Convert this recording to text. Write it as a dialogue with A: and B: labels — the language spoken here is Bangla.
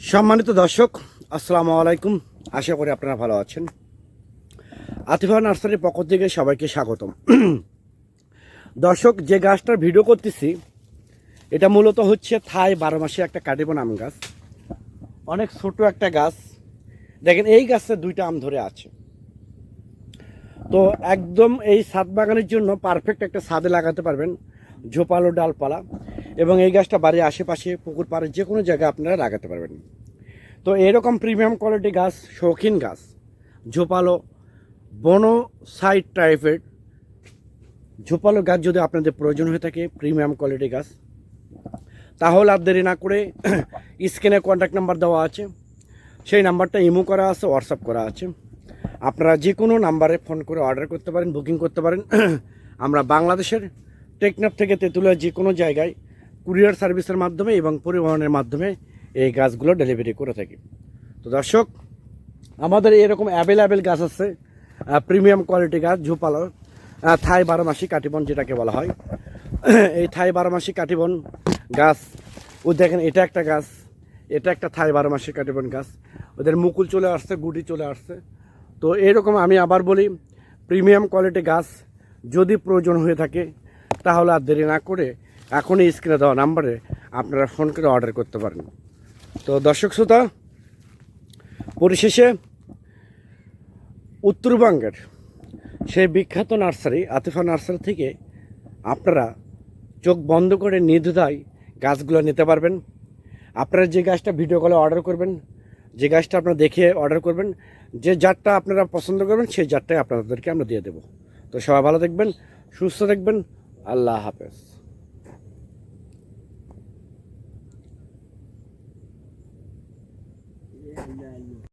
A: সম্মানিত দর্শক, আসসালামু আলাইকুম। আশা করি আপনারা ভালো আছেন। আতিফা নার্সারির পক্ষ থেকে সবাইকে স্বাগতম। দর্শক, যে গাছটার ভিডিও করতেছি, এটা মূলত হচ্ছে থাই বারো মাসে একটা কাটিবন আম গাছ। অনেক ছোট একটা গাছ। দেখেন, এই গাছে দুইটা আম ধরে আছে। তো একদম এই ছাদ বাগানের জন্য পারফেক্ট একটা ছাদে লাগাতে পারবেন, ঝোপালো ডালপালা। এবং এই গাছটা বাড়ির আশেপাশে, পুকুর পাড়ে যে কোনো জায়গায় আপনারা লাগাতে পারবেন। তো এরকম প্রিমিয়াম কোয়ালিটি গাছ, শৌখিন গাছ, ঝোপালো, বনো সাইড টাইপের ঝোপালো গাছ যদি আপনাদের প্রয়োজন হয়ে থাকে প্রিমিয়াম কোয়ালিটি গাছ, তাহলে আর দেরি না করে স্ক্রিনে কন্ট্যাক্ট নাম্বার দেওয়া আছে। সেই নাম্বারটা ইমো করা আছে হোয়াটসঅ্যাপ করা আছে। আপনারা যে কোনো নাম্বারে ফোন করে অর্ডার করতে পারেন বুকিং করতে পারেন। আমরা বাংলাদেশের টেকনাফ থেকে তেঁতুলিয়া যে কোনো জায়গায় কুরিয়ার সার্ভিসের মাধ্যমে এবং পরিবহনের মাধ্যমে এই গাছগুলো ডেলিভারি করে থাকি। তো দর্শক, আমাদের এরকম অ্যাভেলেবেল গাছ আছে প্রিমিয়াম কোয়ালিটি গাছ, ঝোপালো থাই বারোমাসি কাটিবন যেটাকে বলা হয়। এই থাই বারোমাসি কাটিবন গাছ, ও দেখেন এটা একটা গাছ, এটা একটা থাই বারোমাসি কাটিবন গাছ। ওদের মুকুল চলে আসছে, গুটি চলে আসছে। তো এরকম আমি আবার বলি প্রিমিয়াম কোয়ালিটি গাছ যদি প্রয়োজন হয়ে থাকে, তাহলে আর দেরি না করে এখনই স্ক্রিনে দেওয়া নাম্বারে আপনারা ফোন করে অর্ডার করতে পারেন। তো দর্শক শ্রোতা, পরিশেষে উত্তরবঙ্গের সেই বিখ্যাত নার্সারি, আতিফা নার্সারি থেকে আপনারা চোখ বন্ধ করে নির্দ্বিধায় গাছগুলো নিতে পারবেন। আপনারা যে গাছটা ভিডিও কলে অর্ডার করবেন, যে গাছটা আপনারা দেখে অর্ডার করবেন, যে জাতটা আপনারা পছন্দ করবেন, সেই জাতটাই আপনাদেরকে আমরা দিয়ে দেবো। তো সবাই ভালো দেখবেন সুস্থ দেখবেন আল্লাহ হাফেজ।
B: Iya.